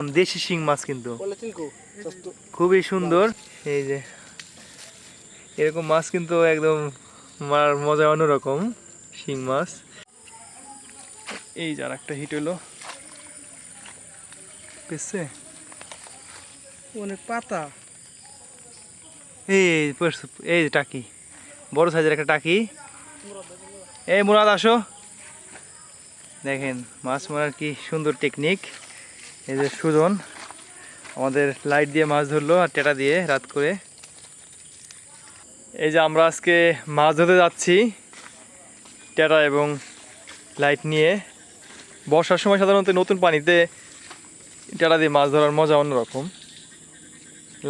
দেশি শিং মাছ কিন্তু। খুবই সুন্দর। এই যে এরকম মাছ কিন্তু একদম মার মজা অন্যরকম শিং মাছ। এই যার একটা হিট হলো। পেছে অনেক পাতা। এই এই টাকি। বড় সাইজের একটা টাকি। এই মুরাদ আসো। দেখেন মাছ মারার কি সুন্দর টেকনিক এই যে সুজন আমাদের লাইট দিয়ে মাছ ধরলো আর টেটা দিয়ে রাত করে। এই যে আমরা আজকে মাছ ধরতে যাচ্ছি টেটা এবং লাইট নিয়ে। বর্ষার সময় সাধারণত নতুন পানিতে টেটা দিয়ে মাছ ধরার মজা অন্যরকম।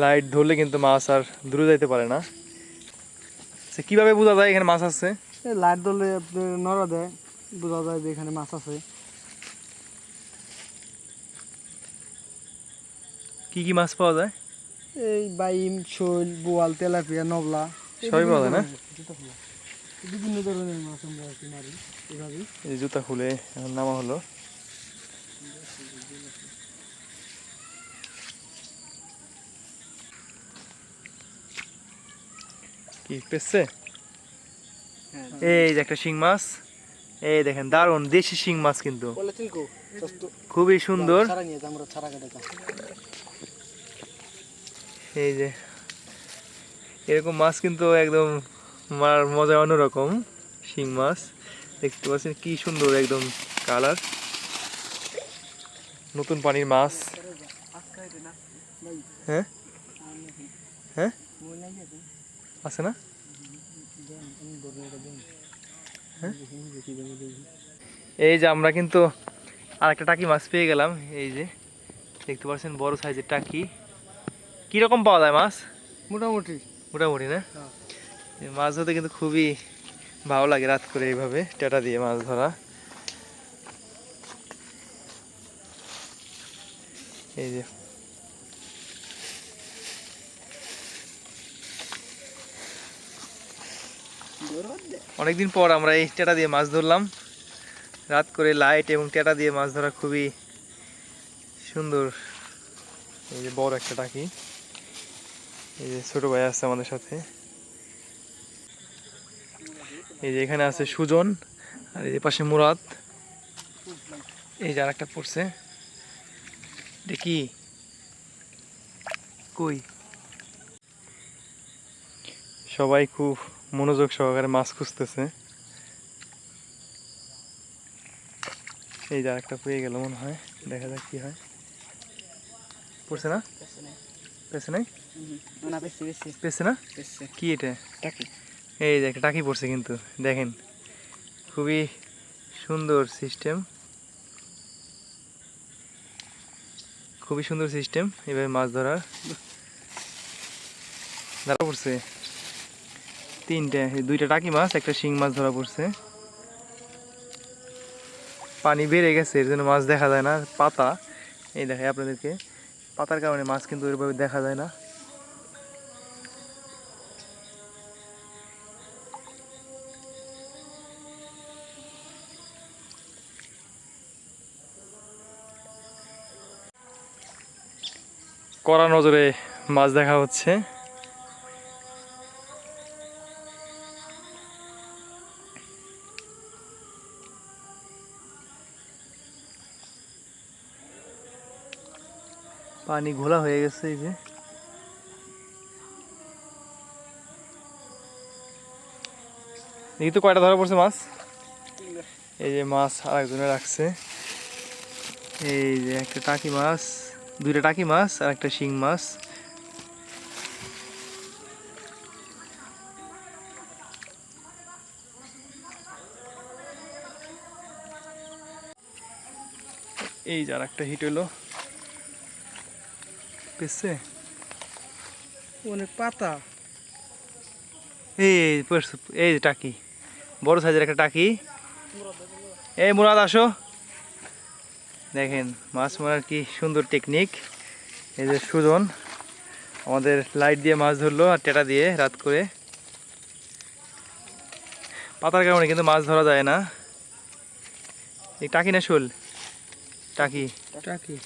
লাইট ধরলে কিন্তু মাছ আর দূরে যাইতে পারে না। সে কীভাবে বোঝা যায় এখানে মাছ আছে? লাইট ধরলে নড়া দেয়, বোঝা যায় যে এখানে মাছ আছে। কি কি মাছ পাওয়া যায়? এই বাইম শৈল বোয়াল তেলাপিয়া নবলা। সবই পাওয়া যায় না? বিভিন্ন ধরনের মাছ আমরা আর কি মারি এভাবেই। এই জুতা খুলে নামা হলো। কি পেছে এই যে একটা শিং মাছ। এই দেখেন দারুণ দেশি শিং মাছ কিন্তু। খুবই সুন্দর ছাড়া নিয়ে আমরা ছাড়া কেটে এই যে, এরকম মাছ কিন্তু একদম মার মজা অন্যরকম, শিং মাছ। দেখতে পাচ্ছেন কি সুন্দর একদম কালার। নতুন পানির মাছ। হ্যাঁ? হ্যাঁ? আছে না? হ্যাঁ? এই যে আমরা কিন্তু আরেকটা টাকি মাছ পেয়ে গেলাম, এই যে, দেখতে পাচ্ছেন বড় সাইজের টাকি। কীরকম পাওয়া যায় মাছ? মোটামুটি। মোটামুটি না? হ্যাঁ। মাছ ধরতে কিন্তু খুবই ভালো লাগে রাত করে এইভাবে টেটা দিয়ে মাছ ধরা। এই যে। অনেকদিন পর আমরা এই টেটা দিয়ে মাছ ধরলাম। রাত করে লাইট এবং টেটা দিয়ে মাছ ধরা খুবই সুন্দর। এই যে বড় একটা টাকি। এই যে ছোট ভাই আছে আমাদের সাথে। এই যে এখানে আছে সুজন আর এই যে পাশে মুরাদ। এই যে আরেকটা পড়ছে। কি? কই? সবাই খুব মনোযোগ সহকারে মাছ খুঁজতেছে। এই যে আরেকটা পেয়ে গেল মনে হয়। দেখা যাক কি হয়। পড়ছে না। পেছে নাই? না পেছে না? কি এটা? টাকি। এই যে একটা টাকি পড়ছে কিন্তু দেখেন। খুবই সুন্দর সিস্টেম খুবই সুন্দর সিস্টেম এভাবে মাছ ধরার। ধরা পড়ছে। তিনটে দুইটা টাকি মাছ একটা শিং মাছ ধরা পড়ছে। পানি বেড়ে গেছে এর জন্য মাছ দেখা যায় না পাতা। এই দেখে আপনাদেরকে। পাতার কারণে মাছ কিন্তু ওইভাবে দেখা যায় না। কড়া নজরে মাছ দেখা হচ্ছে। পানি ঘোলা হয়ে গেছে এই যে। দেখি তো কয়টা ধরা পড়ছে মাছ? এই যে মাছ আর একজনে রাখছে। এই যে একটা টাকি মাছ, দুইটা টাকি মাছ আর একটা শিং মাছ। এই যে আর একটা হিট হলো। পেছে অনেক পাতা। এই এই টাকি। বড় সাইজের একটা টাকি। এই মুরাদ আসো। দেখেন মাছ মারার কি সুন্দর টেকনিক এই যে সুজন আমাদের লাইট দিয়ে মাছ ধরলো আর টেটা দিয়ে রাত করে। পাতার কারণে কিন্তু মাছ ধরা যায় না। এই টাকি না শোল? টাকি। টাকি।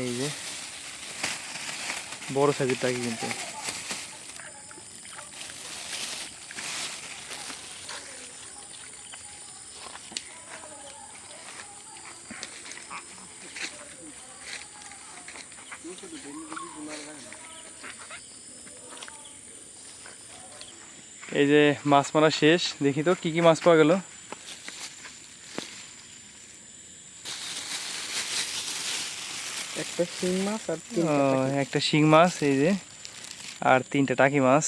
এই যে, বড় সাইজের টাকি কিন্তু। এই যে মাছ মারা শেষ, দেখি তো কি কি মাছ পাওয়া গেল। একটা শিং মাছ আর একটা শিং মাছ এই যে আর তিনটা টাকি মাছ।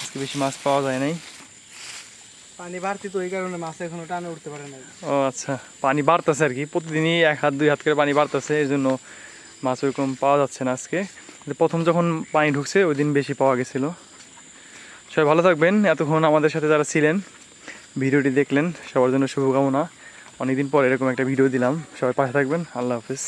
আজকে বেশি মাছ পাওয়া যায় নাই। পানি বাড়তি তো এই কারণে মাছ এখনও টানে উঠতে পারে না ও আচ্ছা। পানি বাড়তেছে আর কি। প্রতিদিনই এক হাত দুই হাত করে পানি বাড়তেছে এর জন্য মাছ ওইরকম পাওয়া যাচ্ছে না আজকে। প্রথম যখন পানি ঢুকছে ওই দিন বেশি পাওয়া গেছিল। সবাই ভালো থাকবেন। এতক্ষণ আমাদের সাথে যারা ছিলেন ভিডিওটি দেখলেন সবার জন্য শুভকামনা। অনেকদিন পর এরকম একটা ভিডিও দিলাম। সবাই পাশে থাকবেন। আল্লাহ হাফিজ।